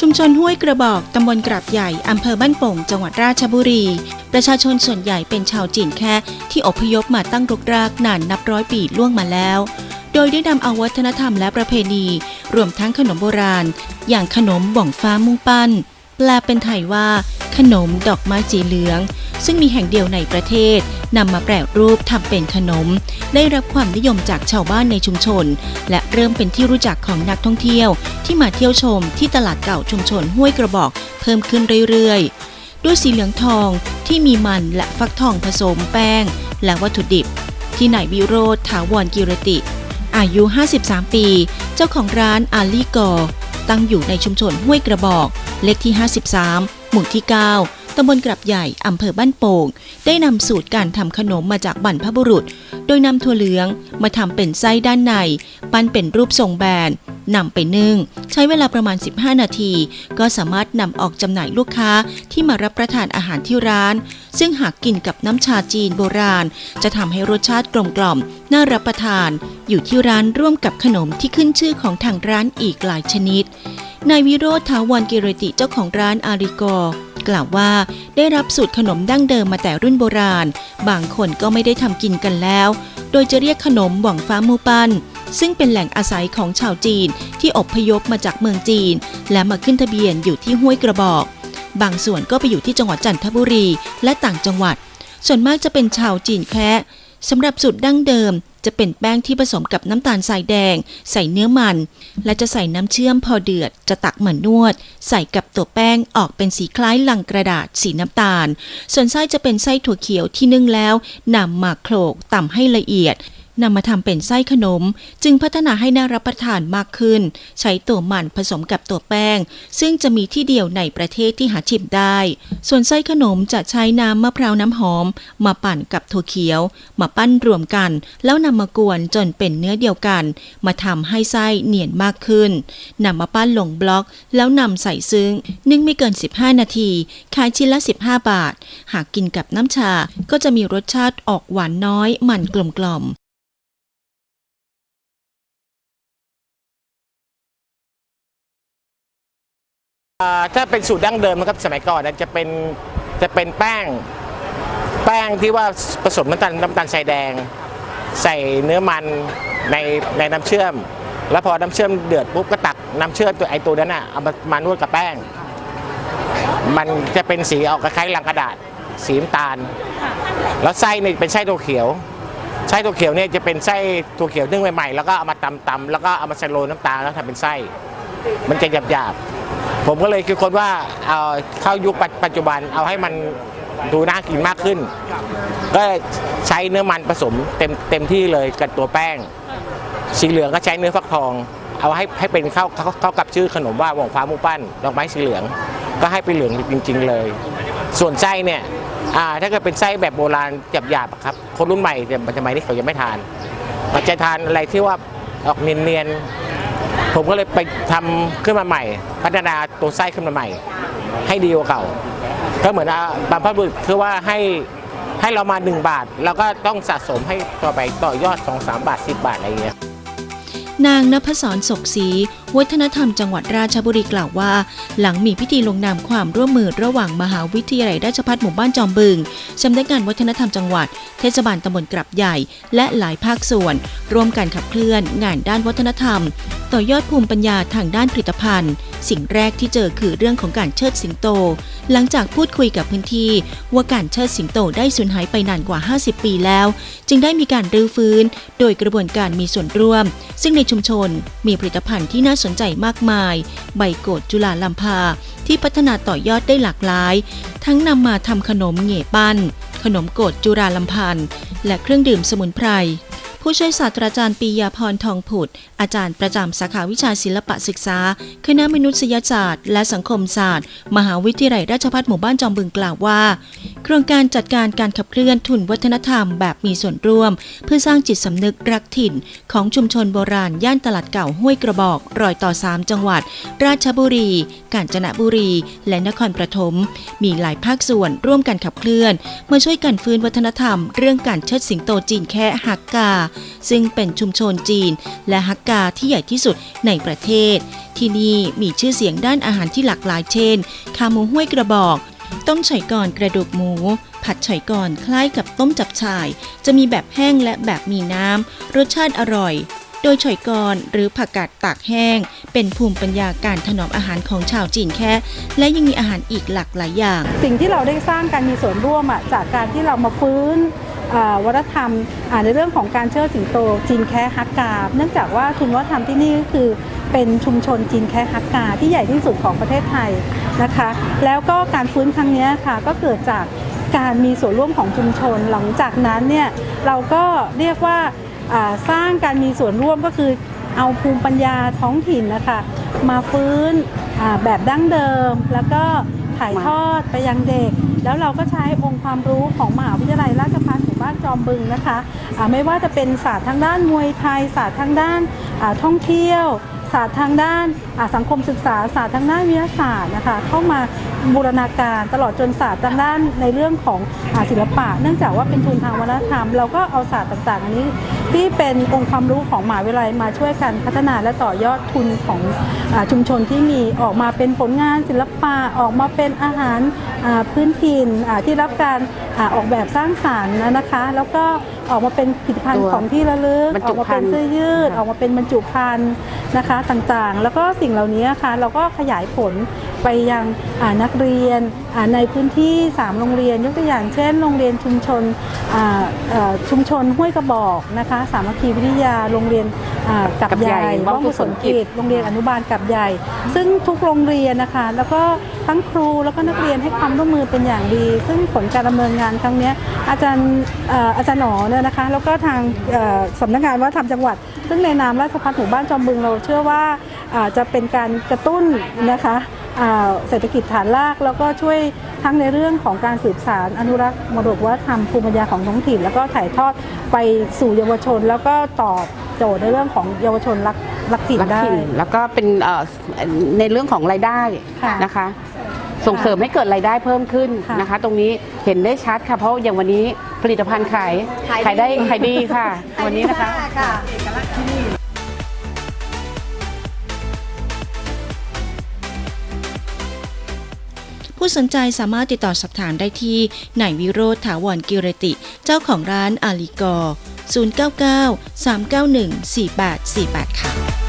ชุมชนห้วยกระบอก ตำบลกราบใหญ่ อำเภอบ้านโป่ง จังหวัดราชบุรี ประชาชนส่วนใหญ่เป็นชาวจีนแค่ที่อพยพมาตั้งรกรากนานนับร้อยปีล่วงมาแล้ว โดยได้นำเอาวัฒนธรรมและประเพณี รวมทั้งขนมโบราณ อย่างขนมบ่องฟ้ามุ่งปั้น แปลเป็นไทยว่า ขนมดอกไม้สีเหลือง ซึ่งมีแห่งเดียวในประเทศนำมาแปรรูปทำเป็นขนม ได้รับความนิยมจากชาวบ้านในชุมชน และเริ่มเป็นที่รู้จักของนักท่องเที่ยว ที่มาเที่ยวชมที่ตลาดเก่าชุมชนห้วยกระบอกเพิ่มขึ้นเรื่อยๆ ด้วยสีเหลืองทองที่มีมันและฟักทองผสมแป้ง และวัตถุดิบ ที่นายวิโรธถาวรกิรติ อายุ 53 ปี เจ้าของร้านอาลีกอตั้งอยู่ในชุมชนห้วยกระบอก เลขที่ 53 หมู่ที่ 9 ตำบลกรับใหญ่ อำเภอบ้านโป่ง ได้นำสูตรการทำขนมมาจากบรรพบุรุษ โดยนำถั่วเหลืองมาทำเป็นไส้ด้านใน ปั้นเป็นรูปทรงแบนนำไปนึ่ง ใช้เวลาประมาณ 15 นาที ก็สามารถนำออกจำหน่ายลูกค้าที่มารับประทานอาหารที่ร้าน ซึ่งหากกินกับน้ำชาจีนโบราณ จะทำให้รสชาติกลมกล่อม น่ารับประทาน อยู่ที่ร้านร่วมกับขนมที่ขึ้นชื่อของทางร้านอีกหลายชนิดนายวิโรธถาวรกิรติเจ้าของร้านอาริโก กล่าวว่า ได้รับสูตรขนมดั้งเดิมมาแต่รุ่นโบราณ บางคนก็ไม่ได้ทำกินกันแล้ว โดยจะเรียกขนมหว่องฟ้ามูปันซึ่งเป็นแหล่งอาศัยของชาวจีนที่อพยพมาจากเมืองจีน และมาขึ้นทะเบียนอยู่ที่ห้วยกระบอก บางส่วนก็ไปอยู่ที่จังหวัดจันทบุรีและต่างจังหวัด ส่วนมากจะเป็นชาวจีนแคะสำหรับสูตรดั้งเดิม จะเป็นแป้งที่ผสมกับน้ำตาลทรายแดง ใส่เนื้อมัน และจะใส่น้ำเชื่อมพอเดือด จะตักเหมือนนวด ใส่กับตัวแป้งออกเป็นสีคล้ายลังกระดาษสีน้ำตาล ส่วนไส้จะเป็นไส้ถั่วเขียวที่นึ่งแล้วนำมาโขลกต่ำให้ละเอียด นำมาทำเป็นไส้ขนม จึงพัฒนาให้น่ารับประทานมากขึ้น ใช้ตัวมันผสมกับตัวแป้ง ซึ่งจะมีที่เดียวในประเทศที่หาชิมได้ ส่วนไส้ขนมจะใช้น้ำมะพร้าวน้ำหอม มาปั่นกับถั่วเขียว มาปั้นรวมกัน แล้วนำมากวนจนเป็นเนื้อเดียวกัน มาทำให้ไส้เนียนมากขึ้นนำมาปั้นลงบล็อก แล้วนำใส่ซึ้งนึ่งไม่เกิน 15 นาทีขายชิ้นละ 15 บาท หากกินกับน้ำชาก็จะมีรสชาติออกหวานน้อยมันกลมกล่อม ถ้าเป็นสูตรดั้งเดิมนะครับสมัยก่อนนะจะเป็นจะเป็นแป้ง แป้งที่ว่าผสมน้ำตาลน้ำตาลทรายแดง ใส่เนื้อมันในในน้ำเชื่อม แล้วพอน้ำเชื่อมเดือดปุ๊บก็ตักน้ำเชื่อมตัวไอตัวนั้นอะเอามามานวดกับแป้ง มันจะเป็นสีออกคล้ายๆลังกระดาษ สีน้ำตาล แล้วไส้เนี่ยเป็นไส้ตัวเขียวไส้ตัวเขียวเนี่ยจะเป็นไส้ตัวเขียวนึ่งใหม่ๆแล้วก็เอามาตำๆแล้วก็เอามาใส่โรยน้ำตาลแล้วทำเป็นไส้ มันจะหยาบๆ ผมก็เลยคิดคนว่าเอาเข้ายุคปัจจุบันเอาให้มันดูน่ากินมากขึ้น ก็ใช้เนื้อมันผสมเต็มเต็มที่เลยกับตัวแป้ง สีเหลืองก็ใช้เนื้อฟักทอง เอาให้ให้เป็นเข้าเข้าเข้ากับชื่อขนมว่าหว่องฟ้ามูปั้นดอกไม้สีเหลือง ก็ให้เป็นเหลืองจริง ๆ เลย ส่วนไส้เนี่ยถ้าเกิดเป็นไส้แบบโบราณหยาบๆครับ คนรุ่นใหม่แต่สมัยนี้เขายังไม่ทานเขาจะทานอะไรที่ว่าออกเนียนๆ ผมก็เลยไปทำขึ้นมาใหม่ พัฒนาตัวไส้ขึ้นมาใหม่ ให้ดีกว่าเก่า ก็เหมือนบางพบุรุษคือว่าให้ให้เรามา 1 บาทเราก็ต้องสะสมให้ต่อไปต่อยอด 2 3 บาท 10 บาทอะไรอย่างเงี้ยนางนพศรศกศรี วัฒนธรรมจังหวัดราชบุรีกล่าวว่า หลังมีพิธีลงนามความร่วมมือระหว่างมหาวิทยาลัยราชภัฏหมู่บ้านจอมบึงสำนักงานวัฒนธรรมจังหวัด เทศบาลตำบลกลับใหญ่ และหลายภาคส่วน ร่วมกันขับเคลื่อน งานด้านวัฒนธรรม ต่อยอดภูมิปัญญาทางด้านผลิตภัณฑ์ สิ่งแรกที่เจอคือเรื่องของการเชิดสิงโต หลังจากพูดคุยกับพื้นที่ ว่าการเชิดสิงโตได้สูญหายไปนานกว่า 50 ปีแล้ว จึงได้มีการรื้อฟื้น โดยกระบวนการมีส่วนร่วม ซึ่งในชุมชนมีผลิตภัณฑ์ที่น่าสนใจมากมาย ใบโกดจุฬาลัมพาที่พัฒนาต่อยอดได้หลากหลาย ทั้งนำมาทำขนมเหง่ปั้น ขนมโกดจุฬาลัมพันและเครื่องดื่มสมุนไพรผู้ช่วยศาสตราจารย์ปียาพรทองผุด อาจารย์ประจำสาขาวิชาศิลปะศึกษา คณะมนุษยศาสตร์ และสังคมศาสตร์ มหาวิทยาลัยราชภัฏหมู่บ้านจอมบึงกล่าวว่า โครงการจัดการการขับเคลื่อนทุนวัฒนธรรมแบบมีส่วนร่วม เพื่อสร้างจิตสำนึกรักถิ่น ของชุมชนโบราณย่านตลาดเก่าห้วยกระบอก รอยต่อ 3 จังหวัด ราชบุรี กาญจนบุรี และนครปฐมมีหลายภาคส่วนร่วมกันขับเคลื่อนมาช่วยกันฟื้นวัฒนธรรม เรื่องการเชิดสิงโตจีนแคะหักกา ซึ่งเป็นชุมชนจีน และฮักกาที่ใหญ่ที่สุดในประเทศ ที่นี่มีชื่อเสียงด้านอาหารที่หลากหลายเช่นขาหมูห้วยกระบอก ต้มฉ่อยก่อนกระดูกหมู ผัดฉ่อยก่อนคล้ายกับต้มจับฉ่าย จะมีแบบแห้งและแบบมีน้ำ รสชาติอร่อย โดยฉ่อยกรหรือผักกาดตากแห้ง เป็นภูมิปัญญาการถนอมอาหารของชาวจีนแค่ และยังมีอาหารอีกหลากหลายอย่าง สิ่งที่เราได้สร้างการมีส่วนร่วมอะจากการที่เรามาฟื้นวัฒนธรรมในเรื่องของการเชิดสิงโตจีนแคะฮักกาเนื่องจากว่าทุนวัฒนธรรมที่นี่ก็คือ เป็นชุมชนจีนแคะฮักกาที่ใหญ่ที่สุดของประเทศไทยนะคะ แล้วก็การฟื้นครั้งนี้ค่ะก็เกิดจากการมีส่วนร่วมของชุมชน หลังจากนั้นเนี่ยเราก็เรียกว่าสร้างการมีส่วนร่วมก็คือเอาภูมิปัญญาท้องถิ่นนะคะมาฟื้นแบบดั้งเดิม แล้วก็ถ่ายทอดไปยังเด็ก แล้วเราก็ใช้องค์ความรู้ของมหาวิทยาลัยราชภัฏหมู่บ้านจอมบึงนะคะอ่าไม่ว่าจะเป็นศาสตร์ทางด้านมวยไทยศาสตร์ทางด้านท่องเที่ยว ศาสตร์ทางด้านสังคมศึกษาศาสตร์ทางด้านวิทยาศาสตร์นะคะเข้ามาบูรณาการตลอดจนศาสตร์ทางด้านในเรื่องของศิลปะ เนื่องจากว่าเป็นทุนทางวัฒนธรรม เราก็เอาศาสตร์ต่างๆอันนี้ ที่เป็นองค์ความรู้ของมหาวิทยาลัยมาช่วยกันพัฒนาและต่อยอดทุนของอาชุมชนที่มีออกมาเป็นผลงานศิลปะออกมาเป็นอาหารอ่าพื้นถิ่นอ่าที่รับการอาออกแบบสร้างสรรค์นะคะ แล้วก็ออกมาเป็นผลิตภัณฑ์ตัวของที่ระลึกบรรอจุอกมาภัเป็ณนฑ์เสื้อยืดค่ะออกมาเป็นบรรจุภัณฑ์นะคะต่างๆ แล้วก็สิ่งเหล่านี้ค่ะเราก็ขยายผล ไปยังอ่านักเรียนอ่าในพื้นที่ 3 โรงเรียน ยกตัวอย่างเช่น โรงเรียนชุมชนอ่าเอ่อชุมชนห้วยกระบอกนะคะสามัคคีวิทยาโรงเรียนอ่ากับกับใหใหญ่ญ่ว่องกุศลกิจโรงเรียนอนุบาลกับใหญ่ ซึ่งทุกโรงเรียนนะคะแล้วก็ทั้งครูแล้วก็นักเรียนให้ความร่วมมือเป็นอย่างดี ซึ่งผลการดำเนินงานครั้งเนี้ยอาจารย์เอ่ออาจารย์หนอเนี่ยนะคะแล้วก็ทางเอ่อสำนักงานวัฒนธรรมจังหวัด ซึ่งในนามราชพัฒหมู่บ้านจอมบึงเราเชื่อว่าอ่าจะเป็นการกระตุ้นนะคะอ่า เศรษฐกิจฐานราก แล้วก็ช่วยทั้งในเรื่องของการสืบสารอนุรักษ์มรดกวัฒนธรรมภูมิปัญญาของท้องถิ่น แล้วก็ถ่ายทอดไปสู่เยาวชน แล้วก็ตอบโจทย์ในเรื่องของเยาวชนรักรักถิ่นรักได้ถิ่นแล้วก็เป็นเอ่อในเรื่องของรายได้ค่ะนะคะ ส่งเสริมให้เกิดรายได้เพิ่มขึ้นค่ะนะคะ ตรงนี้เห็นได้ชัดค่ะเพราะอย่างวันนี้ผลิตภัณฑ์ขายขายได้ขายดีค่ะ วันนี้นะคะ ผู้สนใจสามารถติดต่อสอบถามได้ที่นายวิโรธถาวรกิรติ เจ้าของร้านอาลีกอร์099 391 4848 ค่ะ